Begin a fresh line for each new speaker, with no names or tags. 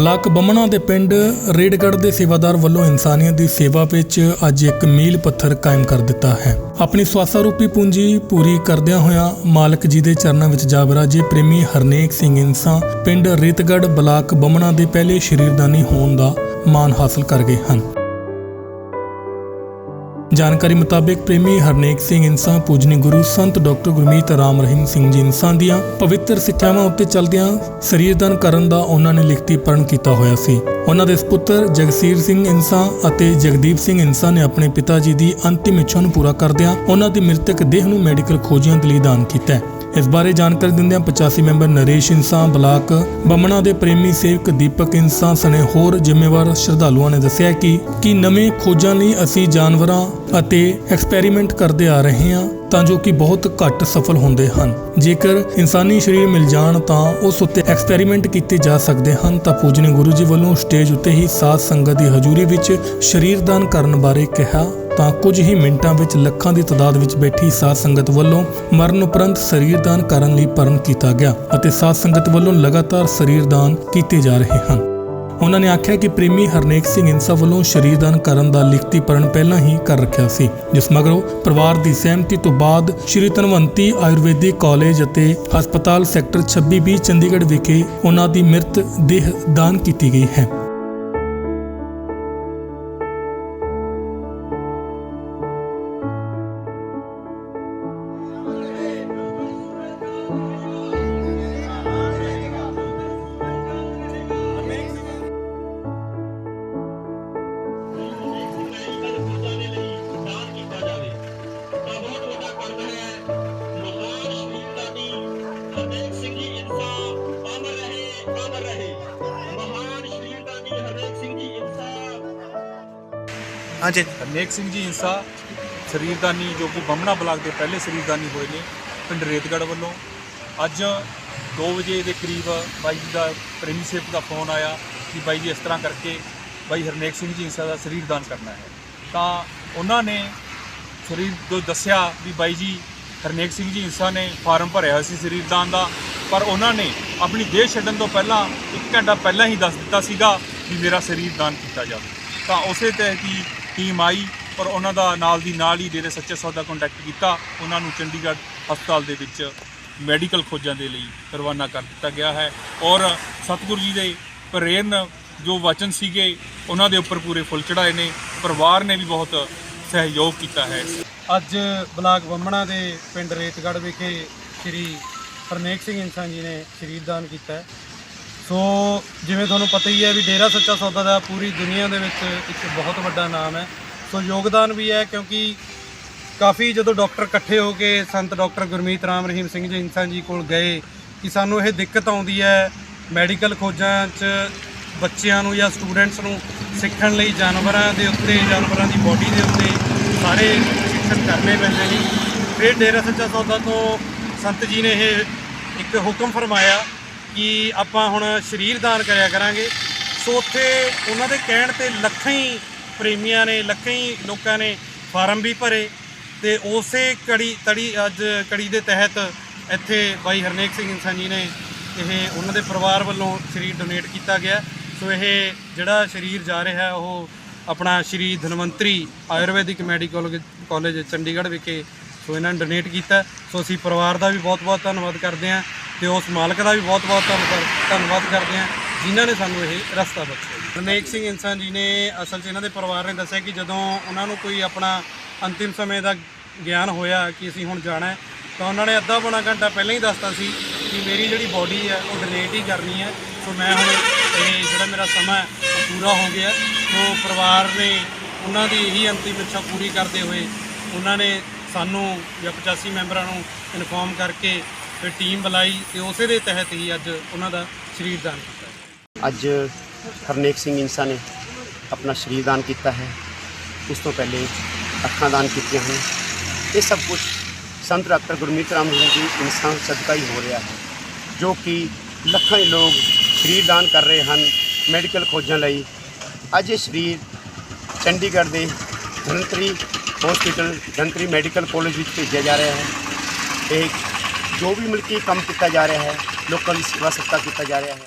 Block ਬਮਣਾ ਦੇ ਪਿੰਡ ਰੇਡਗੜ੍ਹ ਦੇ ਸੇਵਾਦਾਰ ਵੱਲੋਂ ਇਨਸਾਨੀਅਤ ਦੀ ਸੇਵਾ ਵਿੱਚ ਅੱਜ ਇੱਕ ਮੀਲ ਪੱਥਰ ਕਾਇਮ ਕਰ ਦਿੱਤਾ ਹੈ। ਆਪਣੀ ਸਵਾਸਾ ਰੂਪੀ ਪੂੰਜੀ ਪੂਰੀ ਕਰਦਿਆਂ ਹੋਇਆਂ ਮਾਲਕ ਜੀ ਦੇ ਚਰਨਾਂ ਵਿੱਚ ਜਾ ਵਿਰਾਜੇ ਪ੍ਰੇਮੀ ਹਰਨੇਕ ਸਿੰਘ ਇਨਸਾ ਪਿੰਡ ਰੇਤਗੜ੍ਹ ਬਲਾਕ ਬਮਣਾ ਦੇ ਪਹਿਲੇ ਸ਼ਰੀਰਦਾਨੀ ਹੋਣ ਦਾ ਮਾਣ ਹਾਸਲ ਕਰ ਗਏ ਹਨ। ਜਾਣਕਾਰੀ ਮੁਤਾਬਕ ਪ੍ਰੇਮੀ ਹਰਨੇਕ ਸਿੰਘ ਇਨਸਾਨ ਪੂਜਨੀ ਗੁਰੂ ਸੰਤ ਡਾਕਟਰ ਗੁਰਮੀਤ ਰਾਮ ਰਹੀਮ ਸਿੰਘ ਜੀ ਇਨਸਾਨ ਦੀਆਂ ਪਵਿੱਤਰ ਸਿੱਖਿਆਵਾਂ ਉੱਤੇ ਚੱਲਦਿਆਂ ਸਰੀਰਦਾਨ ਕਰਨ ਦਾ ਉਹਨਾਂ ਨੇ ਲਿਖਤੀ ਪ੍ਰਣ ਕੀਤਾ ਹੋਇਆ ਸੀ। ਉਹਨਾਂ ਦੇ ਸੁਪੁੱਤਰ ਜਗਸੀਰ ਸਿੰਘ ਇਨਸਾਨ ਅਤੇ ਜਗਦੀਪ ਸਿੰਘ ਇਨਸਾਨ ਨੇ ਆਪਣੇ ਪਿਤਾ ਜੀ ਦੀ ਅੰਤਿਮ ਇੱਛਾ ਨੂੰ ਪੂਰਾ ਕਰਦਿਆਂ ਉਹਨਾਂ ਦੀ ਮ੍ਰਿਤਕ ਦੇਹ ਨੂੰ ਮੈਡੀਕਲ ਖੋਜੀਆਂ ਦੇ ਲਈ ਦਾਨ ਕੀਤਾ ਹੈ। ਇਸ ਬਾਰੇ ਜਾਣਕਾਰੀ ਦਿੰਦਿਆਂ 85 ਮੈਂਬਰ ਨਰੇਸ਼ ਇਨਸਾਨ, ਬਲਾਕ ਬੰਮਣਾ ਦੇ ਪ੍ਰੇਮੀ ਸੇਵਕ ਦੀਪਕ ਇਨਸਾਨ ਸਣੇ ਹੋਰ ਜ਼ਿੰਮੇਵਾਰ ਸ਼ਰਧਾਲੂਆਂ ਨੇ ਦੱਸਿਆ ਕਿ ਕਿ ਨਵੇਂ ਖੋਜਾਂ ਲਈ ਅਸੀਂ ਜਾਨਵਰਾਂ ਅਤੇ ਐਕਸਪੈਰੀਮੈਂਟ ਕਰਦੇ ਆ ਰਹੇ ਹਾਂ ਤਾਂ ਜੋ ਕਿ ਬਹੁਤ ਘੱਟ ਸਫਲ ਹੁੰਦੇ ਹਨ। ਜੇਕਰ ਇਨਸਾਨੀ ਸਰੀਰ ਮਿਲ ਜਾਣ ਤਾਂ ਉਸ ਉੱਤੇ ਐਕਸਪੈਰੀਮੈਂਟ ਕੀਤੇ ਜਾ ਸਕਦੇ ਹਨ ਤਾਂ ਪੂਜਨੀ ਗੁਰੂ ਜੀ ਵੱਲੋਂ ਸਟੇਜ ਉੱਤੇ ਹੀ ਸਾਧ ਸੰਗਤ ਦੀ ਹਜ਼ੂਰੀ ਵਿੱਚ ਸਰੀਰ ਦਾਨ ਕਰਨ ਬਾਰੇ ਕਿਹਾ ਤਾਂ ਕੁਝ ਹੀ ਮਿੰਟਾਂ ਵਿੱਚ ਲੱਖਾਂ ਦੀ ਤਾਦਾਦ ਵਿੱਚ ਬੈਠੀ ਸਾਧ ਸੰਗਤ ਵੱਲੋਂ ਮਰਨ ਉਪਰੰਤ ਸਰੀਰ ਦਾਨ ਕਰਨ ਲਈ ਪਰਨ ਕੀਤਾ ਗਿਆ ਅਤੇ ਸਾਧ ਸੰਗਤ ਵੱਲੋਂ ਲਗਾਤਾਰ ਸਰੀਰ ਦਾਨ ਕੀਤੇ ਜਾ ਰਹੇ ਹਨ। ਉਹਨਾਂ ਨੇ ਆਖਿਆ ਕਿ ਪ੍ਰੇਮੀ ਹਰਨੇਕ ਸਿੰਘ ਇਨਸਾ ਵੱਲੋਂ ਸਰੀਰਦਾਨ ਕਰਨ ਦਾ ਲਿਖਤੀ ਪਰਨ ਪਹਿਲਾਂ ਹੀ ਕਰ ਰੱਖਿਆ ਸੀ, ਜਿਸ ਮਗਰੋਂ ਪਰਿਵਾਰ ਦੀ ਸਹਿਮਤੀ ਤੋਂ ਬਾਅਦ ਸ਼੍ਰੀ ਧਨਵੰਤੀ ਆਯੁਰਵੈਦਿਕ ਕਾਲਜ ਅਤੇ ਹਸਪਤਾਲ ਸੈਕਟਰ 26B ਚੰਡੀਗੜ੍ਹ ਵਿਖੇ ਉਹਨਾਂ ਦੀ ਮ੍ਰਿਤ ਦੇਹ ਦਾਨ ਕੀਤੀ ਗਈ ਹੈ।
ਹਾਂਜੀ।
ਹਰਨੇਕ ਸਿੰਘ ਜੀ ਇੰਸਾ ਸਰੀਰਦਾਨੀ ਜੋ ਕਿ ਬੰਮਣਾ ਬਲਾਕ ਦੇ ਪਹਿਲੇ ਸਰੀਰਦਾਨੀ ਹੋਏ ਨੇ, ਪਿੰਡ ਰੇਤਗੜ੍ਹ ਵੱਲੋਂ। ਅੱਜ 2 ਵਜੇ ਦੇ ਕਰੀਬ ਬਾਈ ਜੀ ਦਾ ਪ੍ਰੇਮੀ ਸੇਵਕ ਦਾ ਫੋਨ ਆਇਆ ਕਿ ਬਾਈ ਜੀ ਇਸ ਤਰ੍ਹਾਂ ਕਰਕੇ ਬਾਈ ਹਰਨੇਕ ਸਿੰਘ ਜੀ ਇੰਸਾ ਦਾ ਸਰੀਰਦਾਨ ਕਰਨਾ ਹੈ। ਤਾਂ ਉਹਨਾਂ ਨੇ ਸਰੀਰ ਤੋਂ ਦੱਸਿਆ ਵੀ ਬਾਈ ਜੀ ਹਰਨੇਕ ਸਿੰਘ ਜੀ ਇੰਸਾ ਨੇ ਫਾਰਮ ਭਰਿਆ ਹੋਇਆ ਸੀ ਸਰੀਰਦਾਨ ਦਾ, ਪਰ ਉਹਨਾਂ ਨੇ ਆਪਣੀ ਦੇਹ ਛੱਡਣ ਤੋਂ ਪਹਿਲਾਂ ਇੱਕ ਘੰਟਾ ਪਹਿਲਾਂ ਹੀ ਦੱਸ ਦਿੱਤਾ ਸੀਗਾ ਵੀ ਮੇਰਾ ਸਰੀਰ ਦਾਨ ਕੀਤਾ ਜਾਵੇ। ਤਾਂ ਉਸੇ ਤਹਿਤ ਹੀ ਟੀਮ ਆਈ, ਪਰ ਉਹਨਾਂ ਦਾ ਨਾਲ ਦੀ ਨਾਲ ਹੀ ਡੇਰੇ ਸੱਚੇ ਸੌਦਾ ਕੰਟੈਕਟ ਕੀਤਾ। ਉਹਨਾਂ ਨੂੰ ਚੰਡੀਗੜ੍ਹ ਹਸਪਤਾਲ ਦੇ ਵਿੱਚ ਮੈਡੀਕਲ ਖੋਜਾਂ ਦੇ ਲਈ ਰਵਾਨਾ ਕਰ ਦਿੱਤਾ ਗਿਆ ਹੈ। ਔਰ ਸਤਿਗੁਰੂ ਜੀ ਦੇ ਪ੍ਰੇਰਨ ਜੋ ਵਚਨ ਸੀਗੇ, ਉਹਨਾਂ ਦੇ ਉੱਪਰ ਪੂਰੇ ਫੁੱਲ ਚੜਾਏ ਨੇ। ਪਰਿਵਾਰ ਨੇ ਵੀ ਬਹੁਤ ਸਹਿਯੋਗ ਕੀਤਾ ਹੈ।
ਅੱਜ ਬਲਾਕ ਬੰਮਣਾ ਦੇ ਪਿੰਡ ਰੇਤਗੜ੍ਹ ਵਿਖੇ ਸ੍ਰੀ ਹਰਨੇਕ ਸਿੰਘ ਇਨਸਾਨ ਜੀ ਨੇ ਸ਼ਰੀਰਦਾਨ ਕੀਤਾ ਸੋ ਜਿਵੇਂ ਤੁਹਾਨੂੰ ਪਤਾ ਹੀ ਹੈ ਵੀ ਡੇਰਾ ਸੱਚਾ ਸੌਦਾ ਦਾ ਪੂਰੀ ਦੁਨੀਆ ਦੇ ਵਿੱਚ ਇੱਕ ਬਹੁਤ ਵੱਡਾ ਨਾਮ ਹੈ। ਸੋ ਯੋਗਦਾਨ ਵੀ ਹੈ ਕਿਉਂਕਿ ਕਾਫੀ ਜਦੋਂ ਡਾਕਟਰ ਇਕੱਠੇ ਹੋ ਕੇ ਸੰਤ ਡਾਕਟਰ ਗੁਰਮੀਤ ਰਾਮ ਰਹੀਮ ਸਿੰਘ ਜੀ ਇਨਸਾਨ ਜੀ ਕੋਲ ਗਏ ਕਿ ਸਾਨੂੰ ਇਹ ਦਿੱਕਤ ਆਉਂਦੀ ਹੈ ਮੈਡੀਕਲ ਖੋਜਾਂ 'ਚ ਬੱਚਿਆਂ ਨੂੰ ਜਾਂ ਸਟੂਡੈਂਟਸ ਨੂੰ ਸਿੱਖਣ ਲਈ ਜਾਨਵਰਾਂ ਦੇ ਉੱਤੇ, ਜਾਨਵਰਾਂ ਦੀ ਬੋਡੀ ਦੇ ਉੱਤੇ ਸਾਰੇ ਸਿੱਖਣ ਕਰਨੇ ਪੈਂਦੇ ਨੇ। ਫਿਰ ਡੇਰਾ ਸੱਚਾ ਸੌਦਾ ਤੋਂ ਸੰਤ ਜੀ ਨੇ ਇਹ ਇੱਕ ਹੁਕਮ ਫਰਮਾਇਆ ਕਿ ਆਪਾਂ ਹੁਣ ਸਰੀਰ ਦਾਨ ਕਰਿਆ ਕਰਾਂਗੇ। ਸੋ ਉੱਥੇ ਉਹਨਾਂ ਦੇ ਕਹਿਣ ਤੇ ਲੱਖਾਂ ਹੀ ਪ੍ਰੇਮੀਆਂ ਨੇ, ਲੱਖਾਂ ਹੀ ਲੋਕਾਂ ਨੇ ਫਾਰਮ ਵੀ ਭਰੇ ਤੇ ਉਸੇ ਕੜੀ, ਤੜੀ ਅੱਜ ਕੜੀ ਦੇ ਤਹਿਤ ਇੱਥੇ ਬਾਈ ਹਰਨੇਕ ਸਿੰਘ ਇਨਸਾਨ ਜੀ ਨੇ ਇਹ ਉਹਨਾਂ ਦੇ ਪਰਿਵਾਰ ਵੱਲੋਂ ਸਰੀਰ ਡੋਨੇਟ ਕੀਤਾ ਗਿਆ। ਸੋ ਇਹ ਜਿਹੜਾ ਸਰੀਰ ਜਾ ਰਿਹਾ, ਉਹ ਆਪਣਾ ਸ਼੍ਰੀ ਧਨਵੰਤਰੀ ਆਯੁਰਵੈਦਿਕ ਮੈਡੀਕਲ ਕਾਲਜ ਚੰਡੀਗੜ੍ਹ ਵਿਖੇ ਸੋ ਇਹਨਾਂ ਨੇ ਡੋਨੇਟ ਕੀਤਾ। ਸੋ ਅਸੀਂ ਪਰਿਵਾਰ ਦਾ ਵੀ ਬਹੁਤ-ਬਹੁਤ ਧੰਨਵਾਦ ਕਰਦੇ ਹਾਂ। ਤੇ ਉਸ ਮਾਲਕ ਦਾ ਵੀ ਬਹੁਤ-ਬਹੁਤ ਧੰਨਵਾਦ ਧੰਨਵਾਦ ਕਰਦੇ ਹਾਂ, ਜਿਨ੍ਹਾਂ ਨੇ ਸਾਨੂੰ ਇਹ ਰਸਤਾ ਬਖਸ਼ਿਆ ਹਰਨੇਕ ਸਿੰਘ ਇਨਸਾਨ ਜੀ ਨੇ ਅਸਲ 'ਚ ਇਹਨਾਂ ਦੇ ਪਰਿਵਾਰ ਨੇ ਦੱਸਿਆ ਕਿ ਜਦੋਂ ਉਹਨਾਂ ਨੂੰ ਕੋਈ ਆਪਣਾ ਅੰਤਿਮ ਸਮੇਂ ਦਾ ਗਿਆਨ ਹੋਇਆ ਕਿ ਅਸੀਂ ਹੁਣ ਜਾਣਾ ਤਾਂ ਉਹਨਾਂ ਨੇ ਅੱਧਾ ਪੌਣਾ ਘੰਟਾ ਪਹਿਲਾਂ ਹੀ ਦੱਸਤਾ ਸੀ ਕਿ ਮੇਰੀ ਜਿਹੜੀ ਬਾਡੀ ਹੈ, ਉਹ ਡੋਨੇਟ ਹੀ ਕਰਨੀ ਹੈ। ਸੋ ਮੈਂ ਹੁਣ ਇਹ ਜਿਹੜਾ ਮੇਰਾ ਸਮਾਂ ਉਹ ਪੂਰਾ ਹੋ ਗਿਆ। ਸੋ ਪਰਿਵਾਰ ਨੇ ਉਹਨਾਂ ਦੀ ਇਹੀ ਅੰਤਿਮ ਇੱਛਾ ਪੂਰੀ ਕਰਦੇ ਹੋਏ ਉਹਨਾਂ ਨੇ ਸਾਨੂੰ ਜਾਂ 85 ਮੈਂਬਰਾਂ ਨੂੰ ਇਨਫੋਰਮ ਕਰਕੇ ਫਿਰ ਟੀਮ ਬੁਲਾਈ ਤੇ ਉਸੇ ਦੇ ਤਹਿਤ ਹੀ ਅੱਜ ਉਹਨਾਂ ਦਾ ਸਰੀਰ ਦਾਨ ਕੀਤਾ
ਅੱਜ ਹਰਨੇਕ ਸਿੰਘ ਇਨਸਾ ਨੇ ਆਪਣਾ ਸ਼ਰੀਰ ਦਾਨ ਕੀਤਾ ਹੈ। ਉਸ ਤੋਂ ਪਹਿਲੇ ਅੱਖਾਂ ਦਾਨ ਕੀਤੀਆਂ ਹਨ। ਇਹ ਸਭ ਕੁਝ ਸੰਤ ਡਾਕਟਰ ਗੁਰਮੀਤ ਰਾਮ ਜੀ ਦੀ ਇਨਸਾਨ ਸਦਕਾ ਹੀ ਹੋ ਰਿਹਾ ਹੈ, ਜੋ ਕਿ ਲੱਖਾਂ ਹੀ ਲੋਕ ਸ਼ਰੀਰ ਦਾਨ ਕਰ ਰਹੇ ਹਨ ਮੈਡੀਕਲ ਖੋਜਾਂ ਲਈ। ਅੱਜ ਇਹ ਸ਼ਰੀਰ ਚੰਡੀਗੜ੍ਹ ਦੇ Dhanantari hospital Dhanantari medical college ਵਿੱਚ ਭੇਜਿਆ ਜਾ ਰਿਹਾ ਹੈ। ਇਹ ਜੋ ਵੀ ਮਿਲ ਕੇ ਕੰਮ ਕੀਤਾ ਜਾ ਰਿਹਾ ਹੈ, ਲੋਕਾਂ ਦੀ ਸੇਵਾ ਸਤਿਕਾਰ ਕੀਤਾ ਜਾ ਰਿਹਾ ਹੈ।